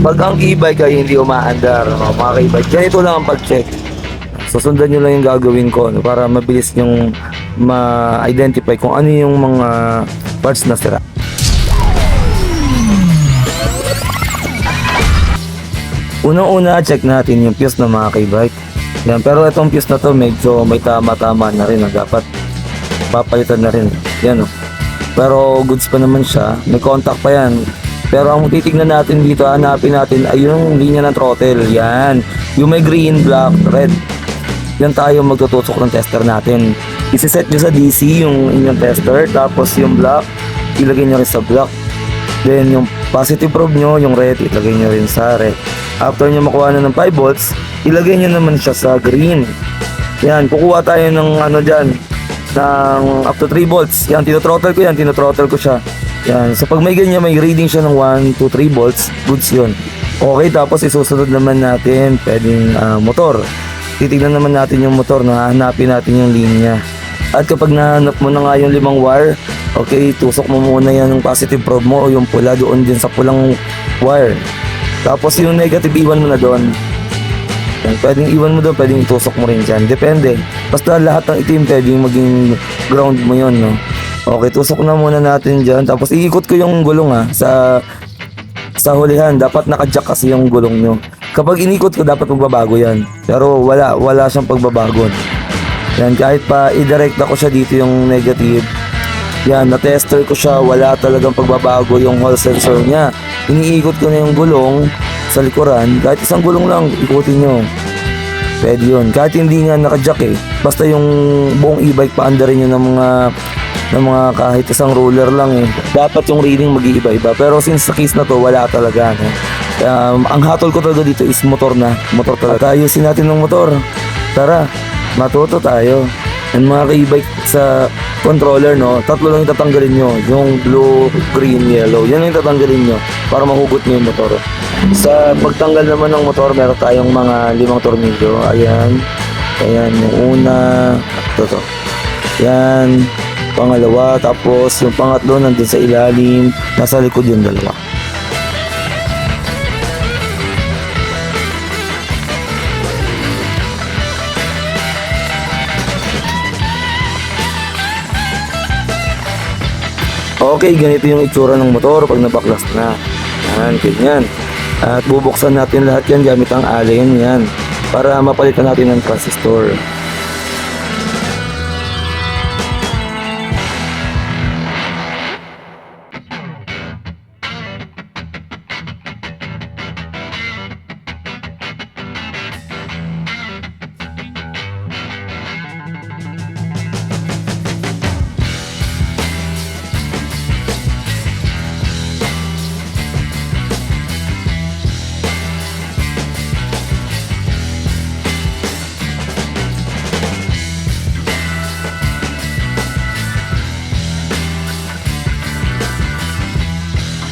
Pag ang e-bike ay hindi umaandar, no, mga ka-e-bike, ganito lang ang pag-check. Susundan nyo lang yung gagawin ko no, para mabilis yung ma-identify kung ano yung mga parts na sira. Unang-una, check natin yung fuse ng mga k-bike. Yan, pero itong fuse na to medyo may tama-tama na rin. no? Dapat papalitan na rin. Yan, oh. Pero goods pa naman siya. May contact pa yan. Pero ang titignan natin dito, hanapin natin ay yung linya ng throttle. Yan. Yung may green, black, red. Yan tayo magtutusok ng tester natin. Isiset nyo sa DC yung inyong tester. Tapos yung black, ilagay nyo rin sa black. Then yung positive probe nyo, yung red, ilagay nyo rin sa red. After nyo makuha na ng 5 volts, ilagay nyo naman siya sa green. Yan, kukuha tayo ng ano dyan, ng up to 3 volts. Yan, tinotrottle ko yan, tinotrottle ko siya. Yan, so pag may ganyan, may reading siya ng 1 to 3 volts, goods yun. Okay, tapos isusunod naman natin, pwedeng ah, motor. Titignan naman natin yung motor, na hanapin natin yung linya. At kapag nahanap mo na nga yung limang wire, okay, tusok mo muna yan ng positive probe mo o yung pula doon din sa pulang wire. Tapos yung negative iwan mo na doon. Yan, pwedeng iwan mo doon, pwedeng itusok mo rin dyan. Depende. Basta lahat ng itim pwedeng maging ground mo yon no? Okay, tusok na muna natin dyan. Tapos iikot ko yung gulong ha, sa sa hulihan. Dapat nakajack kasi yung gulong nyo. Kapag inikot ko, dapat magbabago yan. Pero wala, wala siyang pagbabago. Yan, kahit pa i-direct ko siya dito yung negative, yan, na-tester ko siya, wala talagang pagbabago yung hall sensor niya. Iniikot ko na yung gulong sa likuran, kahit isang gulong lang, ikutin nyo. Pwede yun. Kahit hindi nga naka-jack eh. Basta yung buong e-bike paandarin nyo ng mga ng mga kahit isang roller lang eh. Dapat yung reading mag-iiba-iba. Pero since sa case na to, wala talaga. No? Um, ang hatol ko talaga dito is motor na. Motor talaga. Ayusin natin ng motor. Tara, matuto tayo. Yung mga ka-e-bike sa controller, no, tatlo lang yung tatanggalin nyo. Yung blue, green, yellow. Yan yung tatanggalin nyo para mahugot nyo yung motor. Sa pagtanggal naman ng motor, meron tayong mga limang tornilyo. Ayan. Ayan, yung una. Ito, to. Yan. Pangalawa. Tapos, yung pangatlo nandun sa ilalim. Nasa likod yung dalawa. Okay, ganito yung itsura ng motor pag nabaklas na. Yan, ganyan. At bubuksan natin lahat yan gamit ang allen yan para mapalitan natin ng transistor.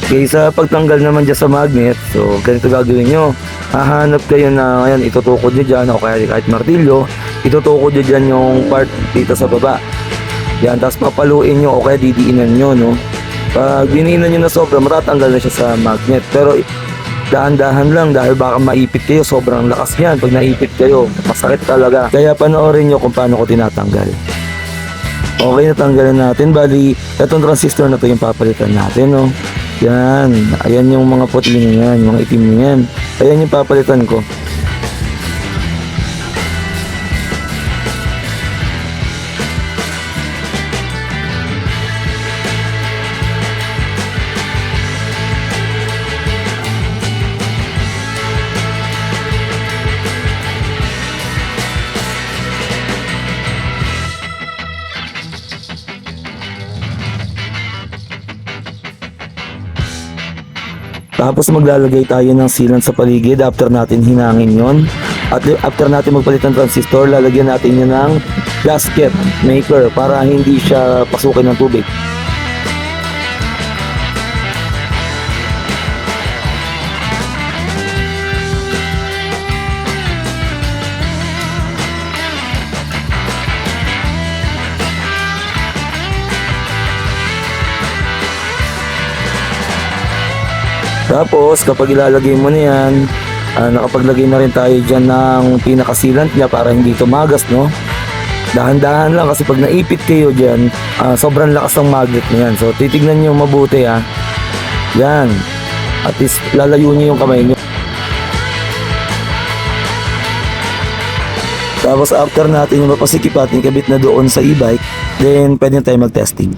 Okay, sa pagtanggal naman dyan sa magnet, so ganito gagawin nyo. Hahanap kayo na, ayan, itutukod nyo dyan, o kaya kahit martilyo, itutukod nyo dyan yung part dito sa baba. Yan, tapos papaluin nyo, o kaya didiinan nyo, no. Pag diniinan nyo na sobra, matatanggal na siya sa magnet. Pero dahan-dahan lang dahil baka maipit kayo, sobrang lakas yan. Pag naipit kayo, masakit talaga. Kaya panoorin nyo kung paano ko tinatanggal. Okay, natanggalan natin. Bali, itong transistor na to yung papalitan natin, no? Yan. Ayan yung mga puti na yan, mga itim na yan. Ayan yung papalitan ko. Tapos maglalagay tayo ng sealant sa paligid after natin hinangin yon. At after natin magpalit ng transistor, lalagyan natin yun ng gasket maker para hindi siya pasukin ng tubig. Tapos, kapag ilalagay mo na yan, ah, nakapaglagay na rin tayo dyan ng pinakasilant niya para hindi tumagas, no? Dahan-dahan lang kasi pag naipit kayo dyan, ah, sobrang lakas ng magnet na yan. So, titignan nyo mabuti, ha? Yan. At least, lalayo nyo yung kamay nyo. Tapos after natin yung mapasikip at ikabit na doon sa e-bike, then pwede na tayo mag-testing.